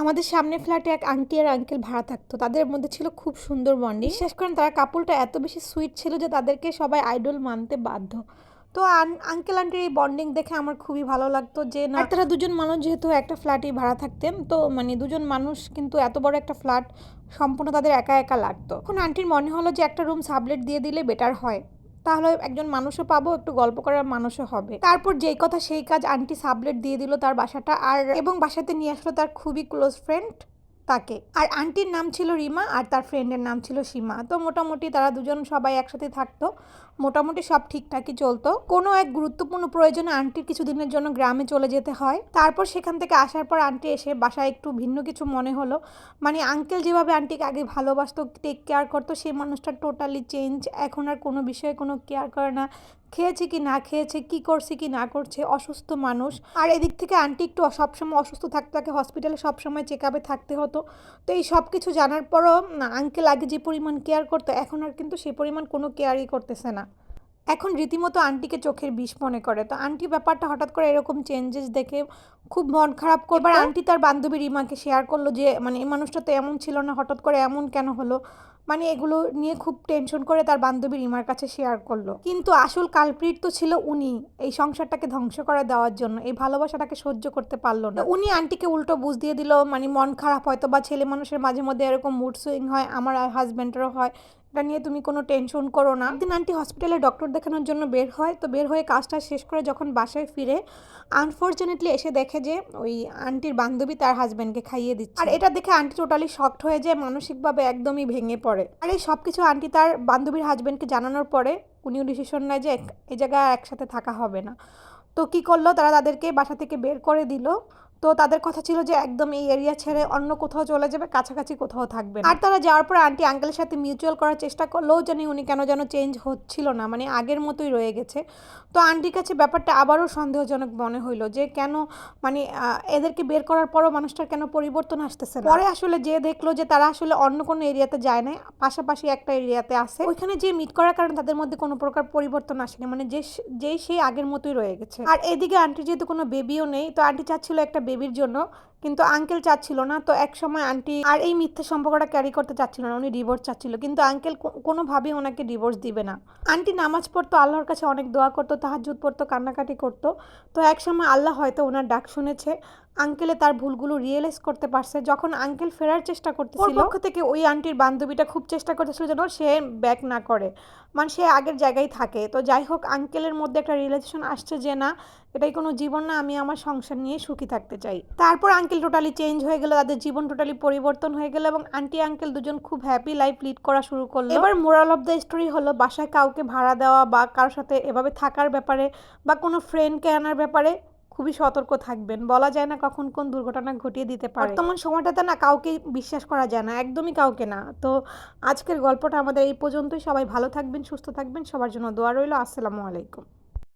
আমাদের সামনে ফ্ল্যাটে এক আন্টি আর আঙ্কেল ভাড়া থাকতো। তাদের মধ্যে ছিল খুব সুন্দর বন্ডিং বিশ্বাস করেন তারা কাপড়টা এত বেশি সুইট ছিল যে তাদেরকে সবাই আইডল মানতে বাধ্য। তো আঙ্কেল আন্টির এই বন্ডিং দেখে আমার খুবই ভালো লাগতো যে না তারা দুজন মানুষ যেহেতু একটা ফ্ল্যাটেই ভাড়া থাকতেন তো মানে দুজন মানুষ কিন্তু এত বড় একটা ফ্ল্যাট সম্পূর্ণ তাদের একা একা লাগতো। এখন আন্টির মনে হলো যে একটা রুম সাবলেট দিয়ে দিলে বেটার হয়। তাহলে একজন মানুষও পাবো, একটু গল্প করার মানুষও হবে। তারপর যেই কথা সেই কাজ আন্টি সাবলেট দিয়ে দিল তার বাসাটা। আর এবং বাসাতে নিয়ে আসলো তার খুবই ক্লোজ ফ্রেন্ড তাকে। আর আন্টির নাম ছিল রিমা আর তার ফ্রেন্ডের নাম ছিল সীমা। তো মোটামুটি তারা দুজন সবাই একসাথে থাকতো। মোটামুটি সব ঠিকঠাকই চলতো। কোনো এক গুরুত্বপূর্ণ প্রয়োজনে আন্টির কিছুদিনের জন্য গ্রামে চলে যেতে হয়। তারপর সেখান থেকে আসার পর আন্টি এসে বাসায় একটু ভিন্ন কিছু মনে হলো। মানে আঙ্কেল যেভাবে আন্টিকে আগে ভালোবাসতো টেক কেয়ার করতো সেই মানুষটা টোটালি চেঞ্জ এখন আর কোনো বিষয়ে কোনো কেয়ার করে না। খেয়েছে কি না খেয়েছে, কি করছে কি না করছে, অসুস্থ মানুষ। আর এদিক থেকে আন্টি একটু সবসময় অসুস্থ থাকতে থাকে হসপিটালে সবসময় চেক আপে থাকতে হতো। তো এই সব কিছু জানার পরও আঙ্কেল আগে যে পরিমাণ কেয়ার করতো, এখন আর কিন্তু সে পরিমাণ কোনো কেয়ারই করতেছে না। এখন রীতিমতো আন্টিকে চোখের বিষ মনে করে। তো আন্টি ব্যাপারটা হঠাৎ করে এরকম চেঞ্জেস দেখে খুব মন খারাপ করে এবার আন্টি তার বান্ধবী রিমাকে শেয়ার করল যে মানে এই মানুষটা তো এমন ছিল না হঠাৎ করে এমন কেন হলো? মানে এগুলো নিয়ে খুব টেনশন করে তার বান্ধবী রিমার কাছে শেয়ার করল। কিন্তু আসল কালপ্রিট তো ছিল উনি এই সংসারটাকে ধ্বংস করে দেওয়ার জন্য এই ভালোবাসাটাকে সহ্য করতে পারল না। উনি আন্টিকে উল্টো বুঝ দিয়ে দিল মানে মন খারাপ হয়তো বা ছেলে মানুষের মাঝে মধ্যে এরকম মুড সুইং হয় আমার হাজব্যান্ডেরও হয় এটা নিয়ে তুমি কোনো টেনশন করো না। একদিন আন্টি হসপিটালে ডক্টর দেখানোর জন্য বের হয়, তো বের হয়ে কাজটা শেষ করে যখন বাসায় ফিরে আনফর্চুনেটলি এসে দেখে যে ওই আন্টির বান্ধবী তার হাজব্যান্ডকে খাইয়ে দিচ্ছে। আর এটা দেখে আন্টি টোটালি শক্ট হয়ে যায়, মানসিকভাবে একদমই ভেঙে পড়ে। আর এই সব কিছু আন্টি তার বান্ধবীর হাজব্যান্ডকে জানানোর পরে, উনিও ডিসিশন নেয় যে এই জায়গায় একসাথে থাকা হবে না। তো কি করল? তারা তাদেরকে বাসা থেকে বের করে দিল। তো তাদের কথা ছিল যে একদম এই এরিয়া ছেড়ে অন্য কোথাও চলে যাবে কাছাকাছি কোথাও থাকবে আর তারা যাওয়ার পর আন্টি আঙ্কেলের সাথে মিউচুয়াল করার চেষ্টা করলেও জানি উনি কেন যেন চেঞ্জ হচ্ছিল না মানে আগের মতোই রয়ে গেছে। তো আন্টির কাছে ব্যাপারটা আবারও সন্দেহজনক মনে হইল যে কেন মানে এদেরকে বের করার পরও মানুষটার কেন পরিবর্তন আসতেছে পরে আসলে যে দেখল যে তারা আসলে অন্য কোনো এরিয়াতে যায় না পাশাপাশি একটা এরিয়াতে আসে ওইখানে যে মিট করার কারণে তাদের মধ্যে কোনো প্রকার পরিবর্তন আসেনি মানে যে যেই সেই আগের মতোই রয়ে গেছে। আর এদিকে আন্টি যেহেতু কোনো বেবিও নেই তো আন্টি চাচ্ছিল একটা বেবির জন্য কিন্তু আঙ্কেল চাচ্ছিল না, তো এক সময় আন্টি আর এই মিথ্যে সম্পর্কটা ক্যারি করতে চাচ্ছিল না, উনি ডিভোর্স চাচ্ছিল। কিন্তু আঙ্কেল কোনোভাবেই ওনাকে ডিভোর্স দিবে না। আন্টি নামাজ পড়তো, আল্লাহর কাছে অনেক দোয়া করতো তাহাজুদ পড়তো, কান্নাকাটি করতো। তো এক সময় আল্লাহ হয়তো ওনার ডাক শুনেছে আঙ্কেলে তার ভুলগুলো রিয়েলাইজ করতে পারছে। যখন আঙ্কেল ফেরার চেষ্টা করতেছিল পক্ষ থেকে ওই আন্টির বান্ধবীটা খুব চেষ্টা করতেছিল যেন সে ব্যাক না করে। মানে সে আগের জায়গায় থাকে। তো যাই হোক আঙ্কেলের মধ্যে একটা রিয়েলাইজেশন আসছে যে, না, এটাই কোনো জীবন না, আমি আমার সংসার নিয়ে সুখী থাকতে চাই। তারপর আঙ্কেল টোটালি চেঞ্জ হয়ে গেল, তাদের জীবন টোটালি পরিবর্তন হয়ে গেল এবং আন্টি আঙ্কেল দুজন খুব হ্যাপি লাইফ লিড করা শুরু করল। এবার মোরাল অফ দ্য স্টোরি হলো, বাসায় কাউকে ভাড়া দেওয়া বা কারোর সাথে এভাবে থাকার ব্যাপারে বা কোনো ফ্রেন্ডকে আনার ব্যাপারে খুবই সতর্ক থাকবেন। বলা যায় না কখন কোন দুর্ঘটনা ঘটিয়ে দিতে পারে। বর্তমান সময়টাতে না কাউকে বিশ্বাস করা যায় না, একদমই কাউকে না। তো আজকের গল্পটা আমাদের এই পর্যন্তই। সবাই ভালো থাকবেন, সুস্থ থাকবেন। সবার জন্য দোয়া রইল। আসসালামু আলাইকুম।